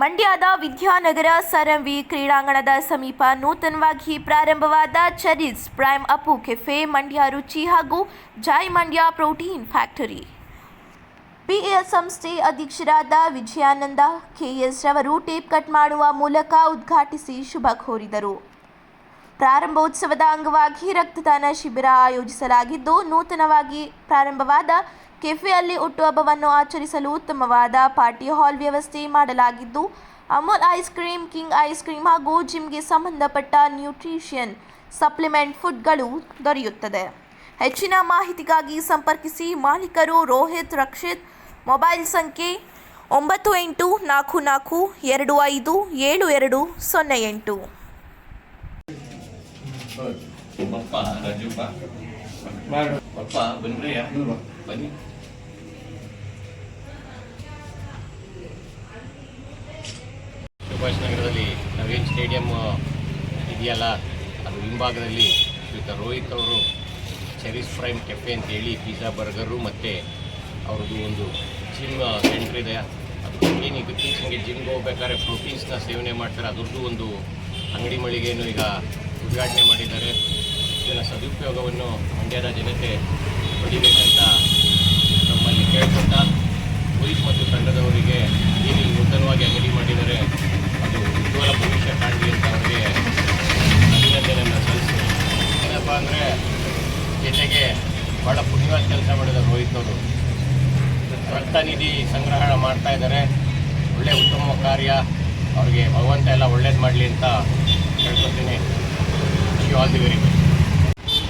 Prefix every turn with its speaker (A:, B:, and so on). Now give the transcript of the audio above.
A: ಮಂಡ್ಯದ ವಿದ್ಯಾನಗರ ಸರಂವಿ ಕ್ರೀಡಾಂಗಣದ ಸಮೀಪ ನೂತನವಾಗಿ ಪ್ರಾರಂಭವಾದ ಚರಿಸ್ ಪ್ರೈಮ್ ಅಪು ಕೆಫೆ, ಮಂಡ್ಯ ರುಚಿ ಹಾಗೂ Joy Mandya protein factory. PS ಸಂಸ್ಥೆ ಅಧ್ಯಕ್ಷರಾದ ವಿಜಯಾನಂದ ಕೆಎಸ್ ರವರು ಟೇಪ್ ಕಟ್ ಮಾಡುವ ಮೂಲಕ ಉದ್ಘಾಟಿಸಿ ಶುಭ ಕೋರಿದರು. ಪ್ರಾರಂಭೋತ್ಸವದ ಅಂಗವಾಗಿ ರಕ್ತದಾನ ಶಿಬಿರ ಆಯೋಜಿಸಲಾಗಿದ್ದು, ನೂತನವಾಗಿ ಪ್ರಾರಂಭವಾದ ಕೆಫೆಯಲ್ಲಿ ಹುಟ್ಟುಹಬ್ಬವನ್ನು ಆಚರಿಸಲು ಉತ್ತಮವಾದ ಪಾರ್ಟಿ ಹಾಲ್ ವ್ಯವಸ್ಥೆ ಮಾಡಲಾಗಿದ್ದು, Amul ice cream, King ice cream ಹಾಗೂ ಜಿಮ್ಗೆ ಸಂಬಂಧಪಟ್ಟ ನ್ಯೂಟ್ರಿಷನ್ ಸಪ್ಲಿಮೆಂಟ್ ಫುಡ್ಗಳು ದೊರೆಯುತ್ತದೆ. ಹೆಚ್ಚಿನ ಮಾಹಿತಿಗಾಗಿ ಸಂಪರ್ಕಿಸಿ ಮಾಲೀಕರು ರೋಹಿತ್ ರಕ್ಷಿತ್ ಮೊಬೈಲ್ ಸಂಖ್ಯೆ ಒಂಬತ್ತು ಎಂಟು ನಾಲ್ಕು ನಾಲ್ಕು ಎರಡು ಐದು ಏಳು ಎರಡು ಸೊನ್ನೆ ಎಂಟು.
B: ಪಪ್ಪ ರಾಜುಪ್ಪ ಪಪ್ಪ ಬನ್ರಿ ಬನ್ನಿ ಸುಭಾಷ್ ನಗರದಲ್ಲಿ ನವೀನ್ ಸ್ಟೇಡಿಯಂ ಇದೆಯಲ್ಲ? ಅದು ಹಿಂಭಾಗದಲ್ಲಿ ಶ್ರೀಯುತ ರೋಹಿತ್ ಅವರು ಚೆರೀಸ್ ಫ್ರೈಮ್ ಕೆಫೆ ಅಂತ ಹೇಳಿ ಪಿಜ್ಜಾ ಬರ್ಗರು ಮತ್ತು ಅವ್ರದ್ದು ಒಂದು ಜಿಮ್ ಸೆಂಟ್ರ್ ಇದೆ. ಅದು ಏನೀಗ ಇತ್ತೀಚೆಗೆ ಜಿಮ್ಗೆ ಹೋಗ್ಬೇಕಾದ್ರೆ ಪ್ರೋಟೀನ್ಸ್ನ ಸೇವನೆ ಮಾಡ್ತಾರೆ. ಅದ್ರದ್ದು ಒಂದು ಅಂಗಡಿ ಮಳಿಗೆಯನ್ನು ಈಗ ಉದ್ಘಾಟನೆ ಮಾಡಿದ್ದಾರೆ. ಇದರ ಸದುಪಯೋಗವನ್ನು ಮಂಡ್ಯದ ಜನತೆ ಪಡಿಬೇಕಂತ ನಮ್ಮಲ್ಲಿ ಕೇಳ್ಕೊಂಡ ಪೊಲೀಸ್ ಮತ್ತು ತಂಡದವರಿಗೆ ಏನು ನೂತನವಾಗಿ ಅಂಗಡಿ ಮಾಡಿದ್ದಾರೆ ಅದು ಉಜ್ವಲ ಭವಿಷ್ಯ ಕಾಣಲಿ ಅಂತ ಅವರಿಗೆ ಅಭಿನಂದನೆಯನ್ನು ಸಲ್ಲಿಸ್ತೀನಿ. ಏನಪ್ಪ ಅಂದರೆ, ಜೊತೆಗೆ ಭಾಳ ಪುಣ್ಯವಾದ ಕೆಲಸ ಮಾಡಿದ ರೋಹಿತ್ ಅವರು. ರಕ್ತ ನಿಧಿ ಸಂಗ್ರಹಣ ಮಾಡ್ತಾ ಇದ್ದಾರೆ. ಒಳ್ಳೆ ಉತ್ತಮ ಕಾರ್ಯ. ಅವ್ರಿಗೆ ಭಗವಂತ ಎಲ್ಲ ಒಳ್ಳೇದು ಮಾಡಲಿ ಅಂತ ಕೇಳ್ಕೊತೀನಿ you all the very